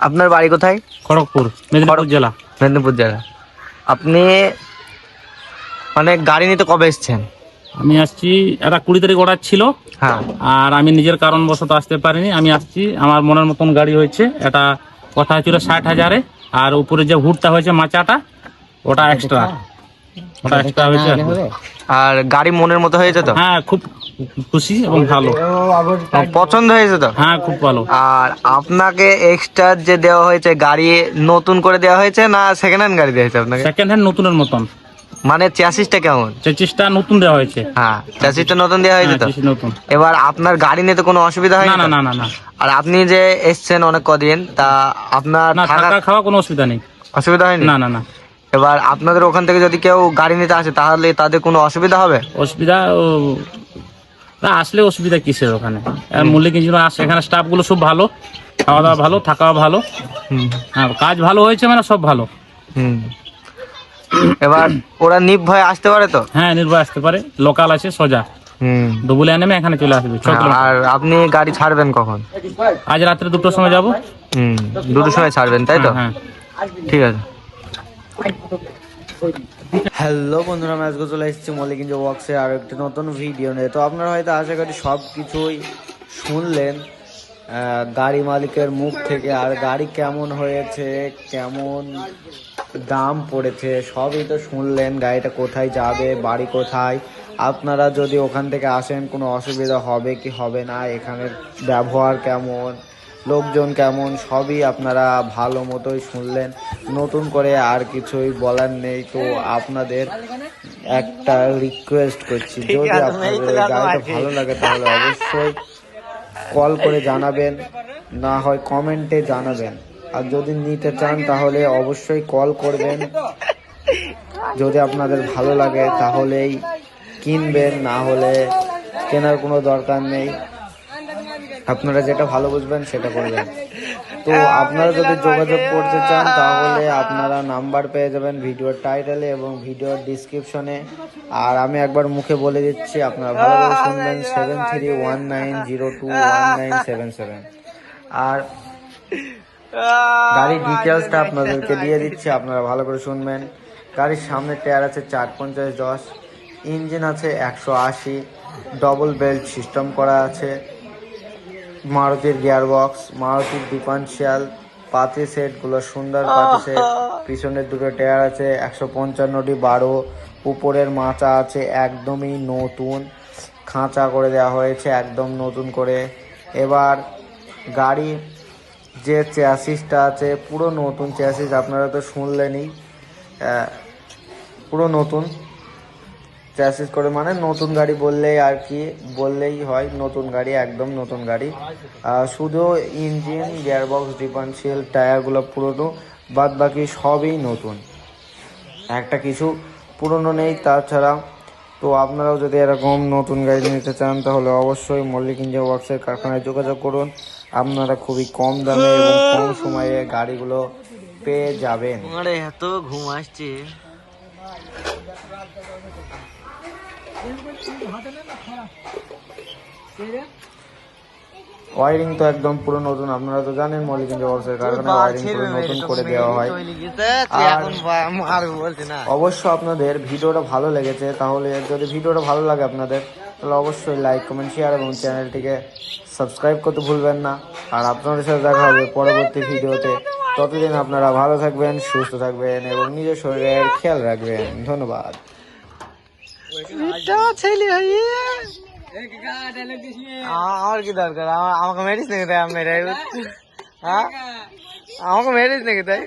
আপনার বাড়ি কোথায়? খড়গপুর মেদিনীপুর জেলা। মেদিনীপুর জেলা। আপনি মানে গাড়ি নিতে কবে এসছেন? আমি আসছি একটা কুড়ি তারিখ অর্ডার ছিল। হ্যাঁ। আর আমি নিজের কারণবশত আসতে পারিনি। আমি আসছি আমার মনের মতন গাড়ি হয়েছে। এটা কথা হয়েছিল ষাট হাজারে। আর উপরে যে হুডটা হয়েছে মাচাটা ওটা এক্সট্রা ওটা এক্সট্রা হয়েছে আর আর গাড়ি মনের মতো হয়েছে তো? হ্যাঁ খুব খুশি এবং ভালো। পছন্দ হয়েছে তো? হ্যাঁ খুব ভালো। আর আপনাকে এক্সট্রা যে দেওয়া হয়েছে গাড়ি নতুন করে দেওয়া হয়েছে না সেকেন্ড হ্যান্ড গাড়ি দেওয়া হয়েছে আপনাকে? সেকেন্ড হ্যান্ড নতুনের মতন। মানে চ্যাসিসটা কেমন? নতুন দেওয়া হয়েছে। হ্যাঁ চ্যাসিসটা নতুন দেওয়া হয়েছে হ্যাঁ, তো নতুন। এবার আপনার গাড়ি নিতে কোনো অসুবিধা হয় না না না না আর আপনি যে এসছেন অনেক কদিন তা আপনার থাকা খাওয়া কোনো অসুবিধা নেই। অসুবিধা হয়নি? না না না। এবার আপনাদের ওখান থেকে যদি কেউ গাড়ি নিতে আসে তাহলে তাদের কোনো অসুবিধা হবে? অসুবিধা না আসলে অসুবিধা কিসের ওখানে? আর মূল্যে কিছু না আসে এখানে স্টাফগুলো সব ভালো খাওয়া দাওয়া ভালো থাকাও ভালো। হুম। হ্যাঁ কাজ ভালো হয়েছে মানে সব ভালো। হুম। এবার ওরা নির্ভয়ে আসতে পারে তো? হ্যাঁ নির্ভয় আসতে পারে লোকাল আছে সোজা। হুম। ডুবুলে নেমে এখানে চলে আসবে আর আপনি গাড়ি ছাড়বেন কখন? আজ রাত্রে দুটোর সময় যাব। হুম দুটোর সময় ছাড়বেন তাই তো? হ্যাঁ। ঠিক আছে। হ্যালো বন্ধুরা, আমি আজকে চলে এসেছি মল্লিকিঞ্জ ওয়ার্কসে আর একটি নতুন ভিডিও নিয়ে। তো আপনারা হয়তো আশা করি সব কিছুই শুনলেন গাড়ি মালিকের মুখ থেকে আর গাড়ি কেমন হয়েছে, কেমন দাম পড়েছে, সবই তো শুনলেন, গাড়িটা কোথায় যাবে, বাড়ি কোথায়। আপনারা যদি ওখান থেকে আসেন, কোনো অসুবিধা হবে কি হবে না, এখানের ব্যবহার কেমন লোকজন কেমন সবই আপনারা ভালো মতোই শুনলেন। নতুন করে আর কিছুই বলার নেই তো আপনাদের একটা রিকোয়েস্ট করছি। যদি আপনাদের গাড়িটা ভালো লাগে তাহলে অবশ্যই কল করে জানাবেন না হয় কমেন্টে জানাবেন। আর যদি নিতে চান তাহলে অবশ্যই কল করবেন। যদি আপনাদের ভালো লাগে তাহলেই কিনবেন না হলে কেনার কোনো দরকার নেই। আপনারা যেটা ভালো বুঝবেন সেটা করবেন। তো আপনারা যদি যোগাযোগ করতে চান তাহলে আপনারা নাম্বার পেয়ে যাবেন ভিডিওর টাইটেলে এবং ভিডিওর ডিসক্রিপশনে। আর আমি একবার মুখে বলে দিচ্ছি আপনারা ভালো করে শুনবেন। Seven three one nine zero two one nine seven seven. আর গাড়ির ডিটেলসটা আপনাদেরকে দিয়ে দিচ্ছি আপনারা ভালো করে শুনবেন। গাড়ির সামনে টায়ার আছে চার পঞ্চাশ দশ ইঞ্জিন আছে একশো আশি। ডবল বেল্ট সিস্টেম করা আছে। মারুতির গিয়ার বক্স মারুতির ডিফারেন্সিয়াল পাতি সেটগুলো সুন্দর পাতি সেট পিছনের দুটো টায়ার আছে একশো পঞ্চান্নটি বারো উপরের মাচা আছে একদমই নতুন খাঁচা করে দেওয়া হয়েছে একদম নতুন করে। এবার গাড়ি যে চ্যাসিসটা আছে পুরো নতুন চ্যাসিস আপনারা তো শুনলেনই পুরো নতুন। চ্যাসিস করে মানে নতুন গাড়ি বললেই আর কি, বললেই হয় নতুন গাড়ি, একদম নতুন গাড়ি। শুধু ইঞ্জিন গিয়ারবক্স ডিফারেন্সিয়াল টায়ারগুলো পুরোনো বাদ বাকি সবই নতুন। একটা কিছু পুরনো নেই, তাছাড়া তো আপনারাও যদি এরকম নতুন গাড়ি নিতে চান, তাহলে অবশ্যই মল্লিক ইঞ্জিন ওয়ার্কসের কারখানায় যোগাযোগ করুন। আপনারা খুবই কম দামে এবং কম সময়ে গাড়িগুলো পেয়ে যাবেন। এত ঘুম আসছে। ওয়ারিং তো একদম পুরো নতুন আপনারা তো জানেন ইঞ্জিন ওয়ার্কসের কারখানায় ওয়ারিং পুরো নতুন করে দেওয়া হয় আর- অবশ্য আপনাদের ভিডিওটা ভালো লেগেছে তাহলে যদি ভিডিওটা ভালো লাগে আপনাদের তাহলে অবশ্যই লাইক কমেন্ট শেয়ার এবং চ্যানেলটিকে সাবস্ক্রাইব করতে ভুলবেন না। আর আপনাদের সাথে দেখা হবে পরবর্তী ভিডিওতে। ততদিন আপনারা ভালো থাকবেন সুস্থ থাকবেন এবং নিজের শরীরের খেয়াল রাখবেন। ধন্যবাদ। ছেলে আমার কি দরকার আমার- আমাকে মেরিস নাকি তাই আমি মেরে হ্যাঁ আমাকে মেরিস নাকি তাই